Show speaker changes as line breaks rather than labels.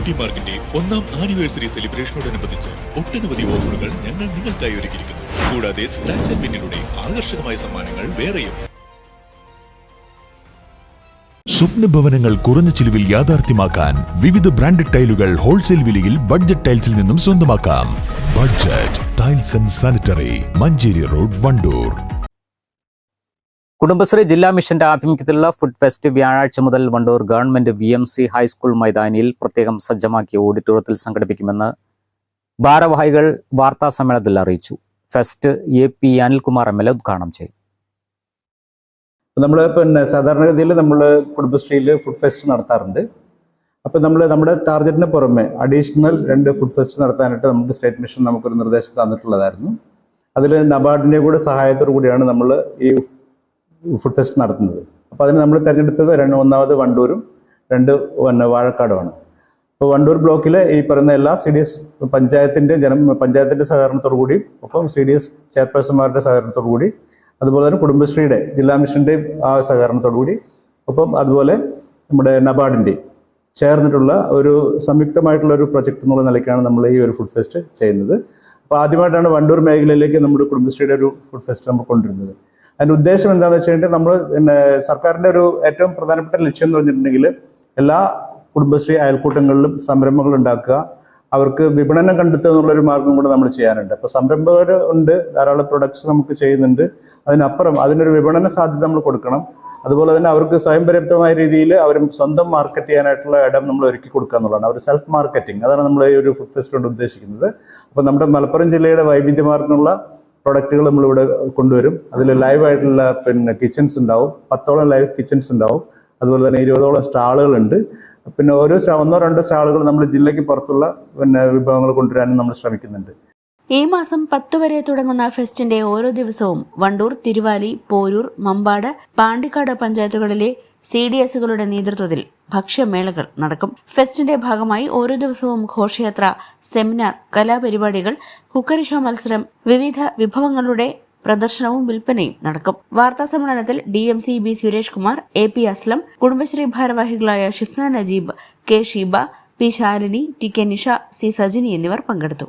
Beauty മാർക്കിന്റെ ഒന്നാം anniversary സെലിബ്രേഷനോടനുബന്ധിച്ച് ഒട്ടനവധി ഓഫറുകൾ ഞങ്ങൾ നിങ്ങൾക്കായി ഒരുക്കിയിരിക്കുന്നു. കൂടാതെ സ്ക്രാച്ച് ആൻഡ് വിന്നിലൂടെ ആകർഷകമായ സമ്മാനങ്ങൾ വേറെയും.
സ്വപ്ന ഭവനങ്ങൾ കുറഞ്ഞ ചിലവിൽ യാഥാർത്ഥ്യമാക്കാൻ വിവിധ ബ്രാൻഡഡ് ടൈലുകൾ ഹോൾസെയിൽ വിലയിൽ ബഡ്ജറ്റ് ടൈൽസിൽ നിന്നും സ്വന്തമാക്കാം. Budget tiles and sanitary Manjeri road Wandoor.
Kudumbashree ജില്ലാ മിഷന്റെ ആഭിമുഖ്യത്തിലുള്ള ഫുഡ് ഫെസ്റ്റ് വ്യാഴാഴ്ച മുതൽ Wandoor government V M C high school മൈതാനിയിൽ പ്രത്യേകം സജ്ജമാക്കിയ ഓഡിറ്റോറിയത്തിൽ സംഘടിപ്പിക്കുമെന്ന് ഭാരവാഹികൾ വാർത്താ സമ്മേളനത്തിൽ അറിയിച്ചു. Fest A P Anilkumar M L ഉദ്ഘാടനം ചെയ്തു
നമ്മൾ പിന്നെ സാധാരണഗതിയിൽ നമ്മൾ കുടുംബശ്രീയിൽ ഫുഡ് ഫെസ്റ്റ് നടത്താറുണ്ട്. അപ്പോൾ നമ്മൾ നമ്മുടെ ടാർഗറ്റിന് പുറമെ അഡീഷണൽ രണ്ട് ഫുഡ് ഫെസ്റ്റ് നടത്താനായിട്ട് നമുക്ക് സ്റ്റേറ്റ് മിഷൻ നമുക്കൊരു നിർദ്ദേശം തന്നിട്ടുള്ളതായിരുന്നു. അതിൽ നബാർഡിന്റെ കൂടെ സഹായത്തോടു കൂടിയാണ് നമ്മൾ ഈ ഫുഡ് ഫെസ്റ്റ് നടത്തുന്നത്. അപ്പോൾ അതിന് നമ്മൾ തിരഞ്ഞെടുത്തത് രണ്ട് ഒന്നാമത് വണ്ടൂരും രണ്ട് പിന്നെ വാഴക്കാടുമാണ്. അപ്പോൾ വണ്ടൂർ ബ്ലോക്കിലെ ഈ പറയുന്ന എല്ലാ സി ഡി എസ് പഞ്ചായത്തിന്റെ ജന പഞ്ചായത്തിന്റെ സഹകരണത്തോടു കൂടി ഒപ്പം സി ഡി എസ് ചെയർപേഴ്സൺമാരുടെ സഹകരണത്തോടു കൂടി അതുപോലെ തന്നെ കുടുംബശ്രീയുടെ ജില്ലാ മിഷന്റെയും ആ സഹകരണത്തോടു കൂടി ഒപ്പം അതുപോലെ നമ്മുടെ നബാർഡിന്റെയും ചേർന്നിട്ടുള്ള ഒരു സംയുക്തമായിട്ടുള്ള ഒരു പ്രൊജക്ട് എന്നുള്ള നിലയ്ക്കാണ് നമ്മൾ ഈ ഒരു ഫുഡ് ഫെസ്റ്റ് ചെയ്യുന്നത്. അപ്പോൾ ആദ്യമായിട്ടാണ് വണ്ടൂർ മേഖലയിലേക്ക് നമ്മുടെ കുടുംബശ്രീയുടെ ഒരു ഫുഡ് ഫെസ്റ്റ് നമ്മൾ കൊണ്ടുവരുന്നത്. അതിന്റെ ഉദ്ദേശം എന്താണെന്ന് വെച്ച് കഴിഞ്ഞാൽ നമ്മൾ പിന്നെ സർക്കാരിന്റെ ഒരു ഏറ്റവും പ്രധാനപ്പെട്ട ലക്ഷ്യം എന്ന് പറഞ്ഞിട്ടുണ്ടെങ്കിൽ എല്ലാ കുടുംബശ്രീ അയൽക്കൂട്ടങ്ങളിലും സംരംഭങ്ങൾ ഉണ്ടാക്കുക. അവർക്ക് വിപണനം കണ്ടെത്തുക എന്നുള്ളൊരു മാർഗം കൂടെ നമ്മൾ ചെയ്യാനുണ്ട് അപ്പോൾ സംരംഭകർ ഉണ്ട് ധാരാളം പ്രൊഡക്ട്സ് നമുക്ക് ചെയ്യുന്നുണ്ട്. അതിനപ്പുറം അതിനൊരു വിപണന സാധ്യത നമ്മൾ കൊടുക്കണം. അതുപോലെ തന്നെ അവർക്ക് സ്വയം പര്യാപ്തമായ രീതിയിൽ അവർ സ്വന്തം മാർക്കറ്റ് ചെയ്യാനായിട്ടുള്ള ഇടം നമ്മൾ ഒരുക്കി കൊടുക്കുക എന്നുള്ളതാണ്. അവർ സെൽഫ് മാർക്കറ്റിംഗ് അതാണ് നമ്മൾ ഈ ഒരു ഫുഡ് ഫെസ്റ്റ് കൊണ്ട് ഉദ്ദേശിക്കുന്നത്. അപ്പോൾ നമ്മുടെ മലപ്പുറം ജില്ലയുടെ വൈവിധ്യമാർന്നുള്ള പ്രൊഡക്റ്റുകൾ നമ്മളിവിടെ കൊണ്ടുവരും. അതിൽ ലൈവ് ആയിട്ടുള്ള പിന്നെ കിച്ചൺസ് ഉണ്ടാവും. പത്തോളം ലൈവ് കിച്ചൺസ് ഉണ്ടാവും. അതുപോലെ തന്നെ ഇരുപതോളം സ്റ്റാളുകളുണ്ട്. പിന്നെ ഓരോ ഒന്നോ രണ്ടോ സ്റ്റാളുകൾ നമ്മൾ ജില്ലയ്ക്ക് പുറത്തുള്ള പിന്നെ വിഭവങ്ങൾ കൊണ്ടുവരാനും നമ്മൾ ശ്രമിക്കുന്നുണ്ട്.
ഈ മാസം പത്ത് വരെ തുടങ്ങുന്ന ഫെസ്റ്റിന്റെ ഓരോ ദിവസവും വണ്ടൂർ തിരുവാലി പോരൂർ മമ്പാട് പാണ്ടിക്കാട് പഞ്ചായത്തുകളിലെ സി ഡി എസുകളുടെ നേതൃത്വത്തിൽ ഭക്ഷ്യമേളകൾ നടക്കും. ഫെസ്റ്റിന്റെ ഭാഗമായി ഓരോ ദിവസവും ഘോഷയാത്ര സെമിനാർ കലാപരിപാടികൾ കുക്കറി ഷോ മത്സരം വിവിധ വിഭവങ്ങളുടെ പ്രദർശനവും വിൽപ്പനയും നടക്കും. വാർത്താ സമ്മേളനത്തിൽ D M C B Suresh Kumar A P Aslam Kudumbashree ഭാരവാഹികളായ Shifna Najeeb K Sheeba P Shalini T K Nisha C Sajini എന്നിവർ പങ്കെടുത്തു.